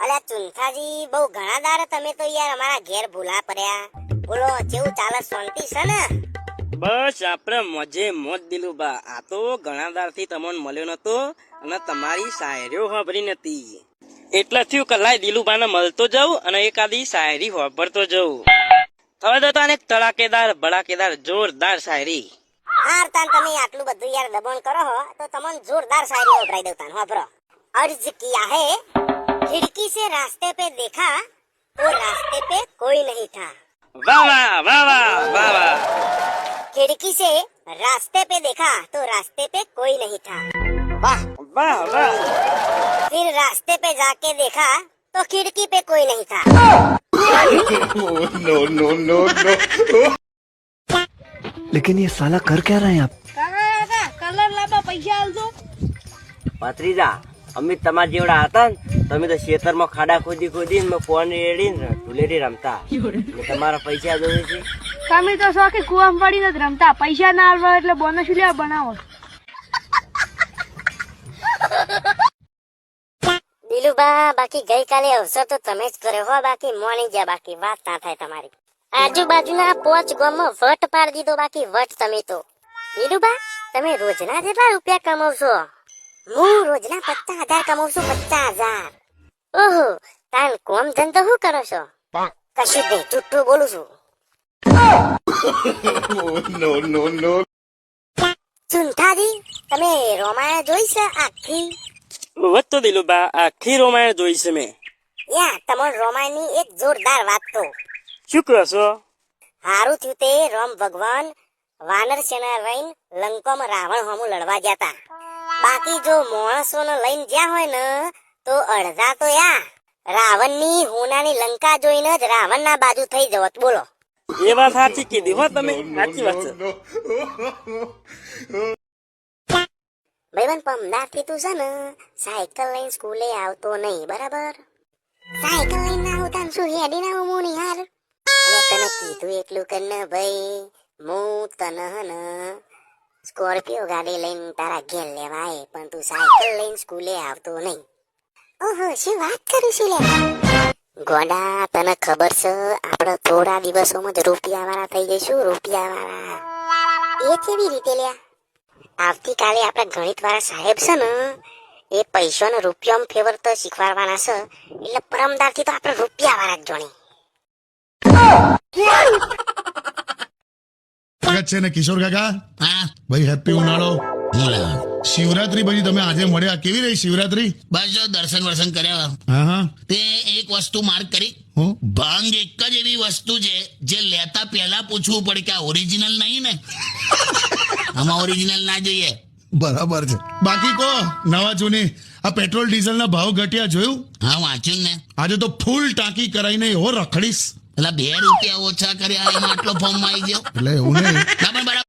અલ્યા ચુનખાજી બહુ ઘણા દાર તમે તો યાર અમારા ઘેર ભૂલા પડ્યા. બોલો જેવું ચાલે શાંતિ છે ને? બસ આપણે મજે મોજ દિલું બા. આ તો ઘણા દારથી તમને મળ્યો નતો અને તમારી શાયરીઓ સાંભળી નથી એટલે થયું કલાય દિલુબાને મળતો જાઉં અને એકાદી શાયરી સાંભળતો જવું હવે તો તને તડાકેદાર ભડાકેદાર જોરદાર શાયરી. હાર તાન તમે આટલું બધું યાર દબાણ કરો હો તો તમને જોરદાર શાયરી ઉભરાઈ દઉં તાન વાપરો અર્જ કિયા હે? खिड़की से रास्ते पे देखा तो रास्ते पे कोई नहीं था વાહ વાહ વાહ વાહ વાહ વાહ खिड़की से रास्ते पे देखा तो रास्ते पे कोई नहीं था वाह વાહ વાહ फिर रास्ते पे जाके देखा तो खिड़की पे कोई नहीं था लेकिन ये साला कर क्या रहे हैं आप કાકા કાકા કલર લાવવા પૈસા આલજો ભત્રીજા અમે તમારા જેવડા હતા ને તમે તો ખેતરમાં ખાડા ખોદી ખોદી ને ફોન રેડી ને ધુલેરી રમતા. તમારા પૈસા જોઈએ છે? તમે તો શોખી કુવામાં પડી નથી રમતા. પૈસા ના આલવા એટલે બોનસ લેવા બનાવો. દિલુબા બાકી ગઈકાલે અવસર તો તમે જ કર્યો હો. બાકી મોની ગયા બાકી વાત ના થાય તમારી. આજુબાજુના પોચ ગામમાં વટ પાડી દીધો બાકી વટ તમે તો. દિલુબા તમે રોજના કેટલા રૂપિયા કમાવશો? હું રોજના પચાસ હજાર કમાવશું પચાસ હજાર. ઓહો તાન કોમ ધંધો શું કરો છો? કશું જ નહીં જુઠ્ઠું બોલું છું. ચુંઠાજી તમે રોમાયણ જોઈ છે આખી? વત્તો દિલુબા આખી રોમાયણ જોઈ છે મેં. યા તમાર રોમાયણની એક જોરદાર વાત તો શું કહો છો? હારું થયું તે રામ ભગવાન વાનર સેના લઈને લંકામાં રાવણ હોમું લડવા ગયા હતા બાકી જો માણસોને લઈને જ્યાં હોય ને તો અડધા તો યા. રાવણની હોનાની લંકા જોઈને જ રાવણના બાજુ થઈ જવત. બોલો. એ વાત સાચી કીધી હો તમે. સાચી વાત છે. ભાઈબંધ પમદારથી તું છે ને સાયકલ લઈને સ્કૂલે આવતો નહીં બરાબર? સાયકલ લઈને ના આવતા શું હેડી ના હું નહીં હાર? તને કીધું એટલું કર ને ભાઈ હું તને ને સ્કોર્પિયો ગાડી લઈને તારા ઘેર લેવાય પણ તું સાયકલ લઈને સ્કૂલે આવતો નહીં. ઓહો, શું વાત કરું છું લે? ગોડા, તને ખબર છે, આપણે થોડા દિવસોમાં જ રૂપિયા વાળા થઈ જઈશું રૂપિયા વાળા એ કેવી રીતે લે આવતીકાલે આપણા ગણિત વાળા સાહેબ છે ને, એ પૈસાનો રૂપિયામાં ફેવર તો શીખવાડવાના છે, એટલે પરમદારથી તો આપણે રૂપિયા વાળા જ જોણી છે ને કિશોર કાકા. હા, ભાઈ, હેપી ઉનાળો. શિવરાત્રી પછી તમે આજે મળ્યા. કેવી રહી શિવરાત્રી? બસ જો દર્શન વર્શન કર્યા. હા હા. તે એક વસ્તુ માર્ક કરી. ભાંગ એક જ એવી વસ્તુ છે જે લેતા પહેલા પૂછવું પડે કે આ ઓરિજિનલ નહીં ને? આમાં ઓરિજિનલ ના જોઈએ. બરાબર છે. બાકી કો નવા જૂની. આ પેટ્રોલ ડીઝલ ના ભાવ ઘટ્યા જોયું? હા વાંચ્યું ને. આજે તો ફૂલ ટાંકી કરાઈને એવો રખડીશ. એટલે બે રૂપિયા ઓછા કર્યા એમાં આટલો ફોર્મ આવી ગયો. એટલે એવું નહીં. બરાબર.